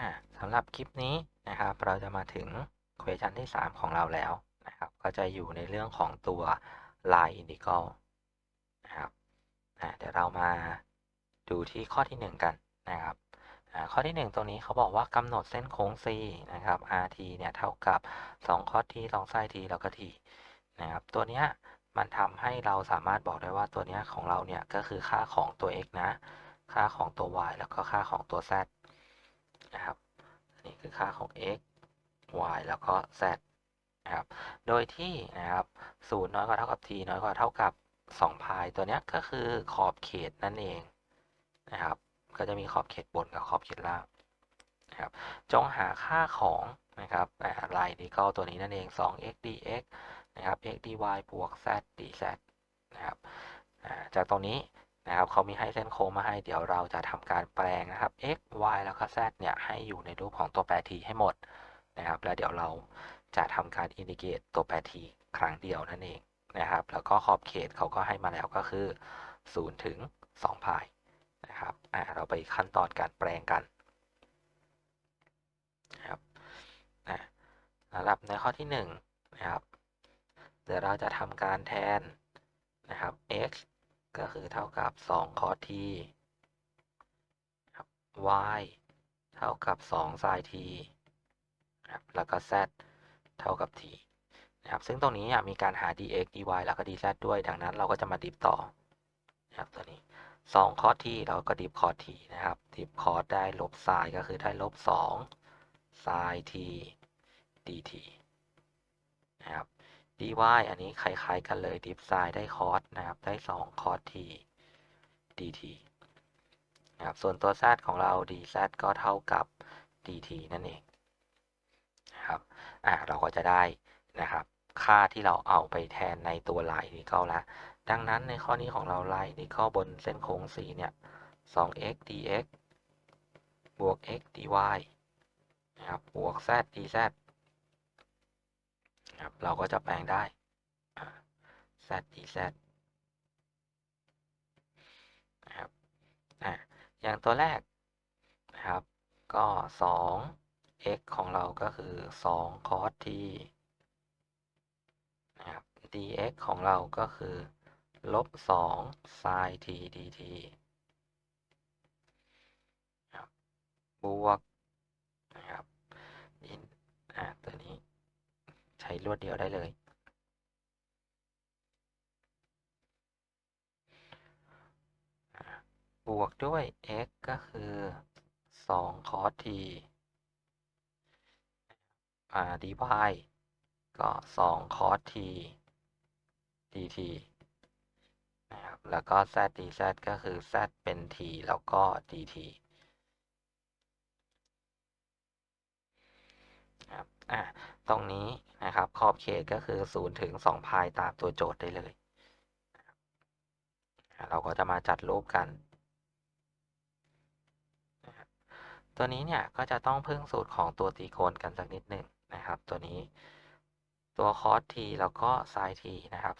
อ่าสำหรับคลิปนี้นะครับเราจะมาถึง question ที่ 3 ของเราแล้วนะครับก็จะอยู่ในเรื่องของตัว line integral นะครับเดี๋ยวเรามาดูที่ข้อที่ 1 กันนะครับข้อที่ 1 ตรงนี้เขาบอกว่ากำหนดเส้นโค้ง c นะครับ rt เนี่ยเท่ากับ 2 cos t 2 sin t แล้วก็ t นะครับตัวเนี้ยมันทำให้เราสามารถบอกได้ว่าตัวเนี้ยของเราเนี่ยก็คือค่าของตัว x นะ ค่าของตัว y แล้วก็ค่าของตัว z นะครับอันนี้คือค่าของ x y แล้วก็ z นะครับ โดยที่นะครับ0น้อยกว่าเท่ากับ t น้อยกว่าเท่ากับ2พายตัวนี้ก็คือขอบเขตนั่นเองนะครับ ก็จะมีขอบเขตบนกับขอบเขตล่างนะครับ จงหาค่าของนะครับลายดีก็ตัวนี้นั่นเอง 2x dx นะครับ x dy บวก z dz นะครับจากตรงนี้ นะครับเขามีให้เส้นโค้งมาให้เดี๋ยวเราจะทำการแปลงนะครับ x y แล้วก็ z เนี่ยให้อยู่ในรูปของตัวแปร t ให้หมดนะครับ แล้วเดี๋ยวเราจะทำการอินทิเกรตตัวแปร t ครั้งเดียวนั่นเองนะครับ แล้วก็ขอบเขตเขาก็ให้มาแล้วก็คือ 0 ถึง2พายนะครับอ่าเราไปขั้นตอนการแปลงกันนะครับอ่าสำหรับในข้อที่1นะครับเดี๋ยวเราจะทำการแทนนะครับ x ก็คือเท่ากับ2 cos t y เท่ากับ2 sin t นะครับแล้วก็ z เท่ากับ t นะครับซึ่งตรงนี้มีการหา dx dy แล้วก็ dz ด้วย ดังนั้นเราก็จะมาดิฟต่อนะครับตัวนี้2 cos t เราก็ดิฟ cos t นะครับ ดิฟ cos ได้ลบ sin ก็คือได้ลบ2 sin t dt นะครับ dy อันนี้คล้ายๆกันเลยดิฟ sin ได้ cos นะครับ ได้ 2 cos t dt นะครับ ส่วนตัว z ของเรา dz ก็เท่ากับ dt นั่นเองนะครับ อ่าเราก็จะได้นะครับ ค่าที่เราเอาไปแทนในตัวลายนี้ก็แล้วดังนั้นในข้อนี้ของเราลายนี้ก็บนเส้นโค้ง c เนี่ย 2x dx บวก x dy นะครับ บวก z dz ครับ เราก็จะแปลงได้ z dz นะครับอ่าอย่างตัวแรกนะครับ ก็ 2 x ของเราก็คือ 2 cos t นะครับ dx ของเราก็คือลบ 2 sin t dt บวกนะครับอ่าตัวนี้ใช้ รวดเดียวได้เลย บวกด้วย x ก็คือ 2 cos t อ่า dy ก็ 2 cos t dt นะครับ แล้วก็ z dz ก็คือ z เป็น t แล้วก็ dt ครับ อ่าตรงนี้นะครับขอบเขตก็คือ 0 ถึง 2 พายตามตัวโจทย์ได้เลย เราก็จะมาจัดรูปกัน ตัวนี้เนี่ยก็จะต้องพึ่งสูตรของตัวตรีโกณกันสักนิดหนึ่งนะครับ ตัวนี้ตัวคอสทีแล้วก็ไซทีนะครับ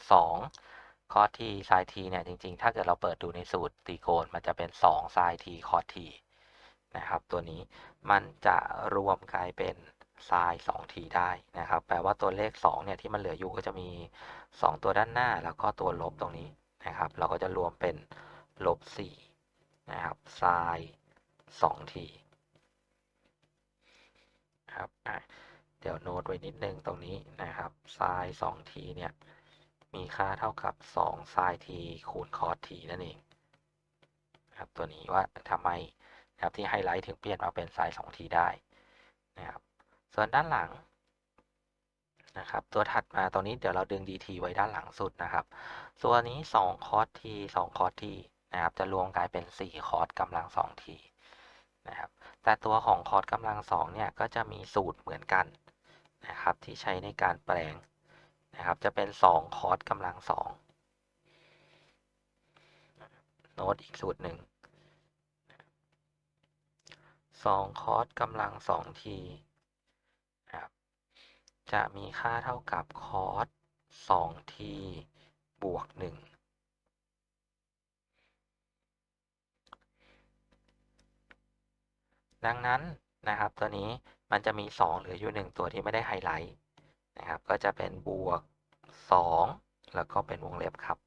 2คอสทีไซทีเนี่ยจริงๆ ถ้าเกิดเราเปิดดูในสูตรตรีโกณมันจะเป็น2ไซทีคอสทีนะครับ ตัวนี้มันจะรวมกลายเป็น ไซน์2ทีได้นะครับ แปลว่าตัวเลข2เนี่ยที่มันเหลืออยู่ก็จะมี 2 ตัวด้านหน้าแล้วก็ตัวลบตรงนี้นะครับ เราก็จะรวมเป็นลบ4นะครับไซน์2ทีครับเดี๋ยวโน้ตไว้นิดนึงตรงนี้นะครับไซน์2ทีเนี่ยมีค่าเท่ากับ2ไซน์ทีคูณคอสทีนั่นเองครับตัวนี้ว่าทำไมนะครับที่ไฮไลท์ถึงเปลี่ยนมาเป็นไซน์2ทีได้นะครับ ส่วนด้านหลังนะครับตัวถัดมาตรงนี้เดี๋ยวเราดึง dt ไว้ด้านหลังสุดนะครับส่วนนี้2 cos t 2 cos t นะครับจะรวมกลายเป็น 4 cos กำลัง 2 t นะครับแต่ตัวของ cos กำลัง 2 เนี่ยก็จะมีสูตรเหมือนกันนะครับที่ใช้ในการแปลงนะครับจะเป็น 2 cos กำลัง 2 โน้ตอีกสูตรหนึ่ง2 cos กำลัง 2 t จะมีค่าเท่ากับคอส 2t บวก 1 ดังนั้นนะครับตัวนี้มันจะมี 2 เหลืออยู่ 1 ตัวที่ไม่ได้ไฮไลท์นะครับ ก็จะเป็นบวก 2 แล้วก็เป็นวงเล็บครับ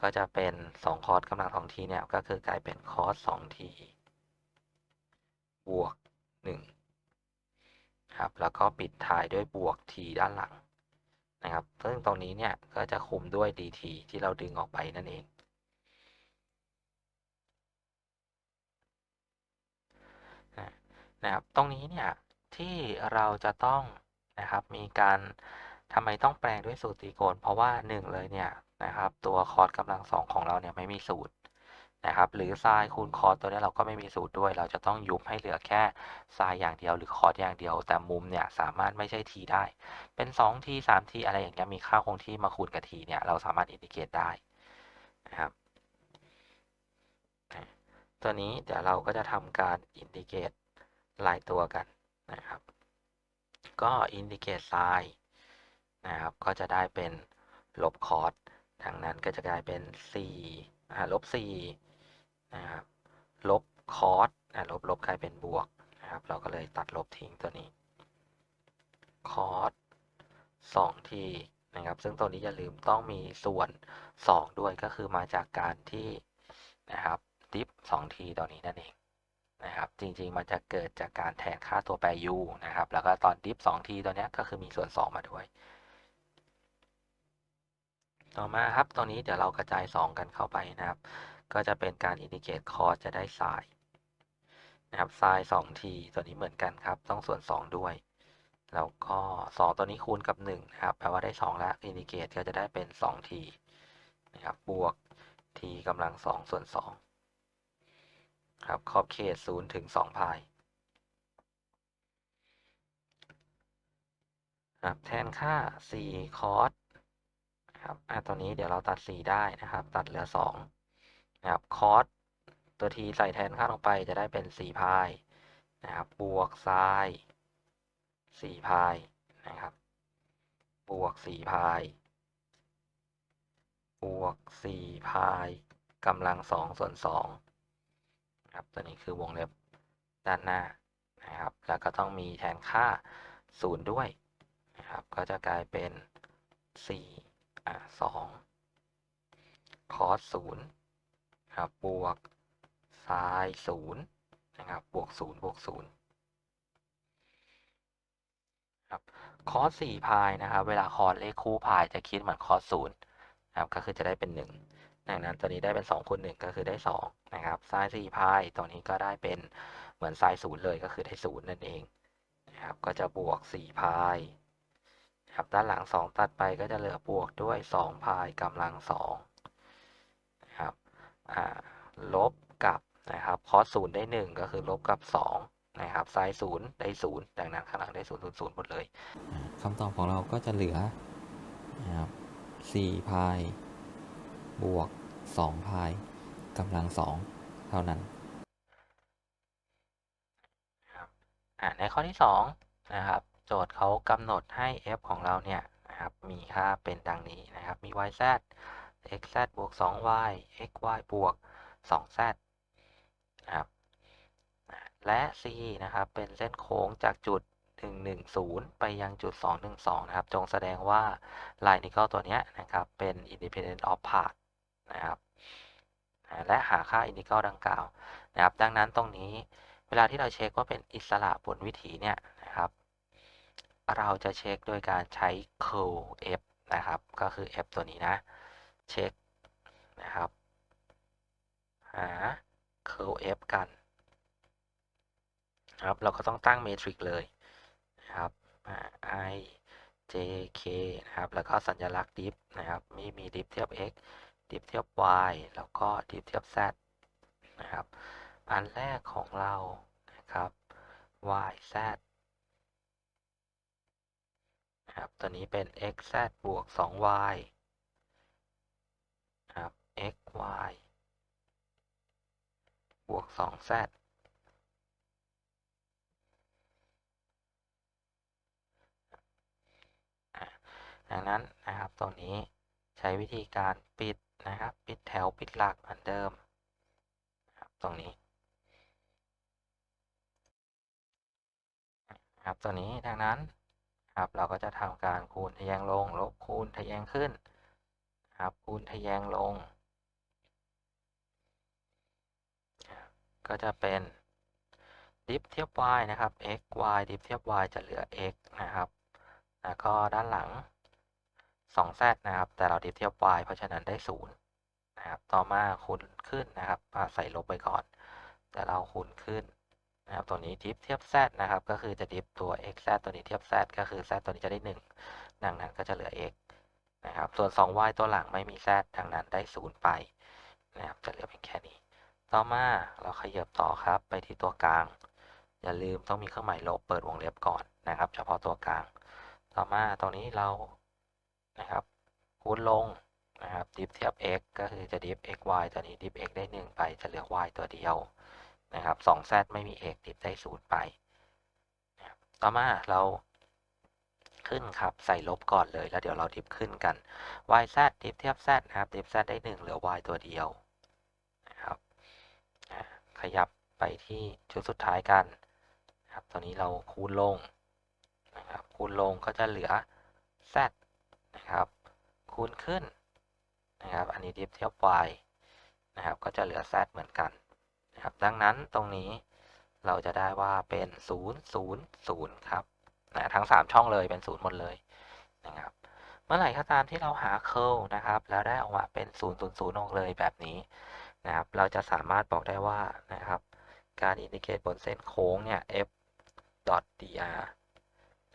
ก็จะเป็น 2 คอสกำลัง2ทีเนี่ย ก็คือกลายเป็นคอส2ทีบวก 1 ครับ แล้วก็ปิดท้ายด้วยบวก t ด้านหลังนะครับ ซึ่งตรงนี้เนี่ยก็จะคุมด้วย dt ที่เราดึงออกไปนั่นเอง นะครับ ตรงนี้เนี่ยที่เราจะต้องนะครับมีการทำไมต้องแปลงด้วยสูตรตรีโกณเพราะว่า 1 เลยเนี่ยนะครับตัวคอร์สกำลังสองของเราเนี่ยไม่มีสูตร นะครับหรือไซน์คูณคอร์สตัวนี้เราก็ไม่มีสูตรด้วย เราจะต้องยุบให้เหลือแค่ไซน์อย่างเดียวหรือคอร์สอย่างเดียว แต่มุมเนี่ยสามารถไม่ใช่ทีได้ เป็น2ที3ทีอะไรอย่างเงี้ยมีค่าคงที่มาคูณกับทีเนี่ยเราสามารถอินดิเกตได้นะครับตัวนี้เดี๋ยวเราก็จะทำการอินดิเกตลายตัวกันนะครับ ก็อินดิเกตไซน์นะครับก็จะได้เป็นลบคอร์สดังนั้นก็จะกลายเป็น4ลบ4 นะครับลบคอร์สลบลบกลายเป็นบวกนะครับ เราก็เลยตัดลบทิ้งตัวนี้คอร์ส2ทีนะครับ ซึ่งตัวนี้อย่าลืมต้องมีส่วน 2 ด้วยก็คือมาจากการที่นะครับดิฟ2ทีตอนนี้นั่นเองนะครับ จริงๆมันจะเกิดจากการแทนค่าตัวแปร u นะครับ แล้วก็ตอนดิฟ2ทีตัวนี้ก็คือมีส่วน 2 มาด้วย ต่อมาครับตรงนี้เดี๋ยวเรากระจาย 2 กันเข้าไปนะครับ ก็จะเป็นการอินดิเกตคอร์สจะได้ไซน์นะครับไซน์2ทีตัวนี้เหมือนกันครับ ต้องส่วน 2 ด้วย แล้วก็ 2 ตัวนี้คูณกับ1นะครับแปลว่าได้ 2 แล้วอินดิเกตก็จะได้เป็น2ทีนะครับบวก t กำลัง 2 ส่วน2ครับขอบเขต0ถึง2พายครับแทนค่า4คอร์สครับอะตัวนี้เดี๋ยวเราตัด 4 ได้นะครับ ตัดเหลือ 2 นะครับคอสตัวทีใส่แทนค่าลงไปจะได้เป็น4พายนะครับบวกไซน์4พายนะครับบวก4พายบวก4พายกำลัง2ส่วน2ครับตัวนี้คือวงเล็บด้านหน้านะครับแล้วก็ต้องมีแทนค่า 0 ด้วยนะครับก็จะกลายเป็น4สองคอสศูนย์ ครับบวกไซน์ศูนย์นะครับบวกศูนย์บวกศูนย์ครับคอสสี่พายนะครับ เวลาคอสเลขคู่พายจะคิดเหมือนคอสศูนย์นะครับก็คือจะได้เป็นหนึ่งดังนั้นตัวนี้ได้เป็น2คูณ1ก็คือได้2นะครับไซน์4พายตัวนี้ก็ได้เป็นเหมือนไซน์ศูนย์เลยก็คือได้ศูนย์นั่นเองนะครับก็จะบวก4พายครับด้านหลัง 2 ตัดไปก็จะเหลือบวกด้วย2พายกำลัง2 ลบกับนะครับคอสศูนย์ได้ 1 ก็คือลบกับ 2 นะครับไซน์ศูนย์ได้0ดังนั้นข้างหลังได้0 0 0หมดเลยคำตอบของเราก็จะเหลือนะครับ4พายบวก2พายกำลัง 2 เท่านั้นในข้อที่2นะครับโจทย์เขากำหนดให้ f ของเราเนี่ยนะครับมีค่าเป็นดังนี้นะครับมี y z x z บวก 2y x y บวก 2z นะครับ และ c นะครับ เป็นเส้นโค้งจากจุด 110 ไปยังจุด 212 นะครับ จงแสดงว่า line integral ตัวนี้นะครับ เป็น independent of path นะครับและหาค่า integral ดังกล่าวนะครับ ดังนั้นตรงนี้เวลาที่เราเช็คว่าเป็นอิสระบนวิถีเนี่ยนะครับ เราจะเช็คโดยการใช้ curl f นะครับ ก็คือ f ตัวนี้นะ เช็คนะครับ หา curl f กันครับเราก็ต้องตั้งเมทริกเลยนะครับ i j k นะครับ แล้วก็สัญลักษณ์ diff นะครับ มีมี diff เทียบ x diff เทียบ y แล้วก็ diff เทียบ z นะครับ อันแรกของเรานะครับ y z ครับ ตัวนี้เป็น x z บวก 2y x y บวก 2z ดังนั้นนะครับตรงนี้ใช้วิธีการปิดนะครับ ปิดแถวปิดหลักเหมือนเดิมตรงนี้ครับตัวนี้ดังนั้นครับเราก็จะทำการคูณทะแยงลง ลบคูณทะแยงขึ้นครับคูณทะแยงลง ก็จะเป็นดิฟเทียบ y นะครับ x y ดิฟเทียบ y จะเหลือ x นะครับ แล้วก็ด้านหลัง 2z นะครับ แต่เราดิฟเทียบ y เพราะฉะนั้นได้ 0 นะครับ ต่อมาคูณขึ้นนะครับใส่ลบไปก่อน แต่เราคูณขึ้นนะครับ ตัวนี้ดิฟเทียบ z นะครับ ก็คือจะดิฟตัว x z ตัวนี้เทียบ z ก็คือ z ตัวนี้จะได้ 1 ดังนั้นก็จะเหลือ x นะครับ ส่วน 2y ตัวหลังไม่มี z ดังนั้นได้ 0 ไปนะครับ จะเหลือเพียงแค่นี้ ต่อมาเราขยับต่อครับไปที่ตัวกลาง อย่าลืมต้องมีเครื่องหมายลบเปิดวงเล็บก่อนนะครับ เฉพาะตัวกลาง ต่อมาตรงนี้เรานะครับคูณลงนะครับดิฟเทียบ x ก็คือจะดิฟ x y ตัวนี้ดิฟ x ได้ 1 ไปจะเหลือ y ตัวเดียวนะครับ 2z ไม่มี x ดิฟได้ 0 ไปนะครับต่อมาเราขึ้นครับใส่ลบก่อนเลยแล้วเดี๋ยวเราดิฟขึ้นกัน y z ดิฟเทียบ z นะครับดิฟ z ได้ 1 เหลือ y ตัวเดียว ขยับไปที่ชุดสุดท้ายกันนะครับตอนนี้เราคูณลงนะครับคูณลงก็จะเหลือ z นะครับคูณขึ้นนะครับอันนี้ดิฟเทียบ y นะครับก็จะเหลือ z เหมือนกันนะครับดังนั้นตรงนี้เราจะได้ว่าเป็น 0 0 0 ครับนะทั้ง 3 ช่องเลยเป็น 0 หมดเลยนะครับเมื่อไหร่ก็ตามที่เราหาเคิลนะครับแล้วได้ออกมาเป็น 0 0 0ออกเลยแบบนี้ นะครับ เราจะสามารถบอกได้ว่านะครับ การอินดิเกตบนเส้นโค้งเนี่ย f dr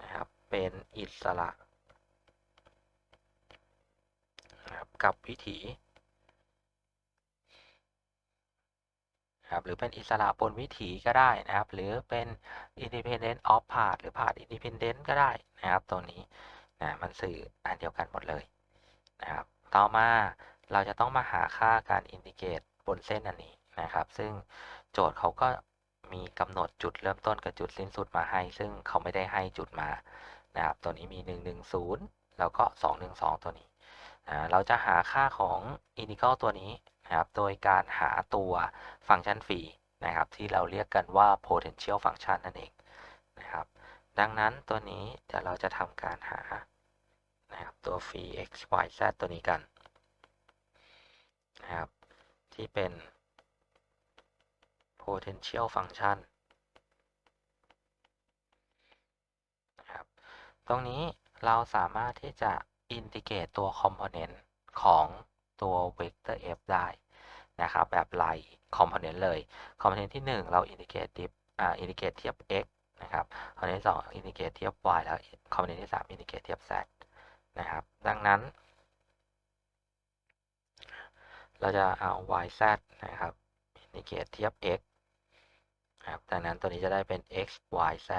นะครับ เป็นอิสระนะครับกับวิถีครับหรือเป็นอิสระบนวิถีก็ได้นะครับ หรือเป็น independent of path หรือ path independent ก็ได้นะครับ ตัวนี้นะมันสื่ออันเดียวกันหมดเลยนะครับ ต่อมาเราจะต้องมาหาค่าการอินดิเกต บนเส้นอันนี้นะครับ ซึ่งโจทย์เขาก็มีกำหนดจุดเริ่มต้นกับจุดสิ้นสุดมาให้ ซึ่งเขาไม่ได้ให้จุดมานะครับ ตัวนี้มี 110 แล้วก็ 212 ตัวนี้เราจะหาค่าของ integral ตัวนี้นะครับ โดยการหาตัวฟังก์ชันฟรีนะครับ ที่เราเรียกกันว่า potential function นั่นเองนะครับ ดังนั้นตัวนี้เดี๋ยวเราจะทำการหานะครับตัวฟรี x y z ตัวนี้กันนะครับ ที่เป็น potential function ครับตรงนี้เราสามารถที่จะอินทิเกรตตัวคอมโพเนนต์ของตัวเว vector f ได้นะครับแบบไล่คอมโพเนนต์เลยคอมโพเนนต์ที่ 1 เราอินทิเกรตดิฟอ่าอินทิเกรตเทียบ x นะครับคอมโพเนนต์ที่2อินทิเกรตเทียบ y แล้วคอมโพเนนต์ที่ 3 อินทิเกรตเทียบ z นะครับ ดังนั้น เราจะเอา y z นะครับ integrate เทียบ x ครับดังนั้นตัวนี้จะได้เป็น x y z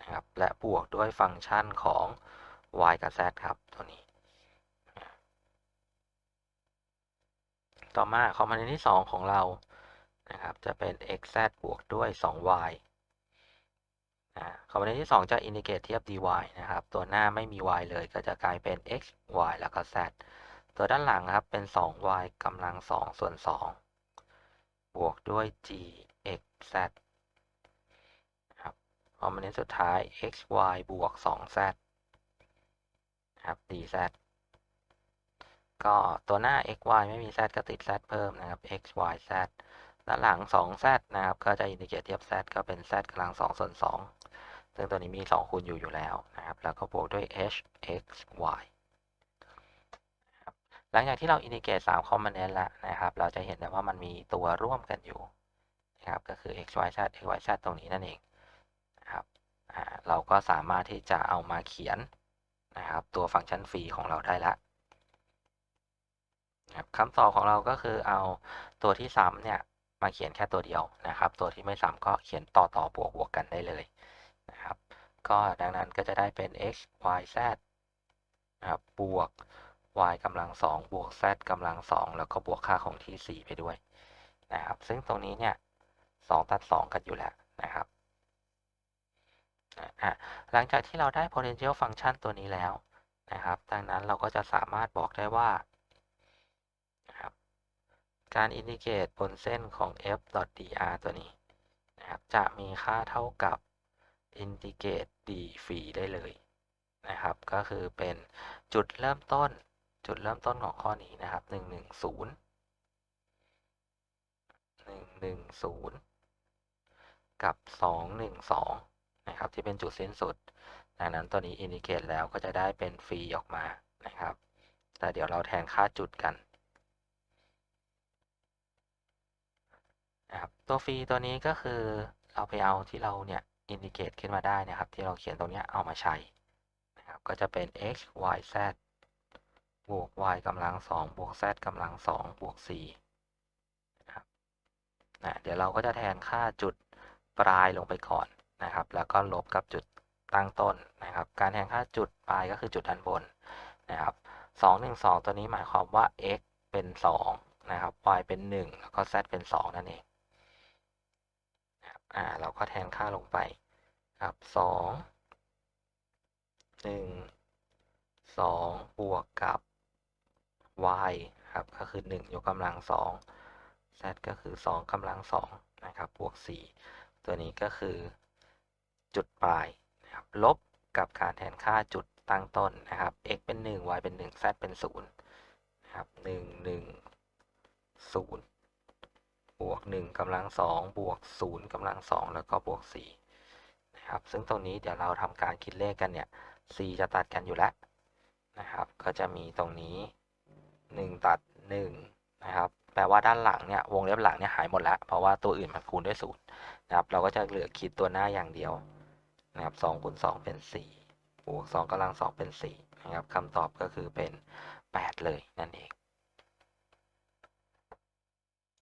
นะครับ และบวกด้วยฟังก์ชันของ y กับ z ครับ ตัวนี้ ต่อมาคอมโพเนนต์ที่ 2 ของเรา นะครับ จะเป็น x z บวกด้วย 2y คอมโพเนนต์ที่ 2 จะอินดิเกตเทียบ dy นะครับ ตัวหน้าไม่มี y เลยก็จะกลายเป็น x y แล้วก็ z ตัวด้านหลังครับเป็น 2y กำลัง 2 ส่วน 2 บวกด้วย g x z ครับคอมโพเนนต์สุดท้าย x y บวก 2z ครับ dz ก็ตัวหน้า x y ไม่มี z ก็ติด z เพิ่มนะครับ x y z ด้านหลัง 2z นะครับ ก็จะอินดิเกรตเทียบ z ก็เป็น z กำลัง 2 ส่วน 2 ซึ่งตัวนี้มี 2 คูณอยู่อยู่แล้วนะครับ แล้วก็บวกด้วย h x y หลังจากที่เราอินดิเกต3คอมโพเนนต์แล้วนะครับ เราจะเห็นได้ว่ามันมีตัวร่วมกันอยู่นะครับ ก็คือ x y z x y z ตรงนี้นั่นเองนะครับเราก็สามารถที่จะเอามาเขียนนะครับ ตัวฟังก์ชันฟรีของเราได้แล้วคำตอบของเราก็คือเอาตัวที่ซ้ำเนี่ยมาเขียนแค่ตัวเดียวนะครับ ตัวที่ไม่ซ้ำก็เขียนต่อต่อบวกบวกกันได้เลยนะครับ ก็ดังนั้นก็จะได้เป็น x y z นะครับบวก y กำลัง2บวก z กำลัง2แล้วก็บวกค่าของที่4ไปด้วยนะครับ ซึ่งตรงนี้เนี่ย2ตัด2กันอยู่แล้วนะครับหลังจากที่เราได้ potential function ตัวนี้แล้วนะครับ ดังนั้นเราก็จะสามารถบอกได้ว่าการอินดิเกตบนเส้นของ f.dr ตัวนี้นะครับจะมีค่าเท่ากับอินทิเกรต d ฟรีได้เลยนะครับ ก็คือเป็นจุดเริ่มต้น จุดเริ่มต้นของข้อนี้นะครับ 110 110 กับ 212 นะครับ ที่เป็นจุดสิ้นสุด ดังนั้นตัวนี้อินดิเกตแล้วก็จะได้เป็นฟรีออกมานะครับ แต่เดี๋ยวเราแทนค่าจุดกันนะครับตัวฟรีตัวนี้ก็คือเราไปเอาที่เราเนี่ยอินดิเกตขึ้นมาได้นะครับ ที่เราเขียนตรงนี้เอามาใช้นะครับ ก็จะเป็น x y z บวก y กำลัง2บวก z กำลัง2บวก4นะครับนะเดี๋ยวเราก็จะแทนค่าจุดปลายลงไปก่อนนะครับ แล้วก็ลบกับจุดตั้งต้นนะครับ การแทนค่าจุดปลายก็คือจุดด้านบนนะครับ2 1 2 ตัวนี้หมายความว่า x เป็น 2 นะครับ y เป็น 1 แล้วก็ z เป็น 2 นั่นเองนะครับอ่าเราก็แทนค่าลงไปครับ2 1 2 บวกกับ y ครับก็คือ 1 ยกกำลัง 2 z ก็คือ 2กำลัง2นะครับบวก 4 ตัวนี้ก็คือจุดปลายนะครับลบกับการแทนค่าจุดตั้งต้นนะครับ x เป็น 1 y เป็น 1 z เป็น0นะครับ1 1 0 บวก 1กำลัง 2 บวก 0กำลัง 2 แล้วก็บวก 4 นะครับ ซึ่งตรงนี้เดี๋ยวเราทำการคิดเลขกันเนี่ย c จะตัดกันอยู่แล้วนะครับ ก็จะมีตรงนี้ 1 ตัด 1 นะครับ แปลว่าด้านหลังเนี่ยวงเล็บหลังเนี่ยหายหมดแล้ว เพราะว่าตัวอื่นมันคูณด้วย0นะครับ เราก็จะเหลือคิดตัวหน้าอย่างเดียวนะครับ2คูณ2เป็น 4 บวก2กำลัง2เป็น 4 นะครับคำตอบก็คือเป็น 8 เลยนั่นเอง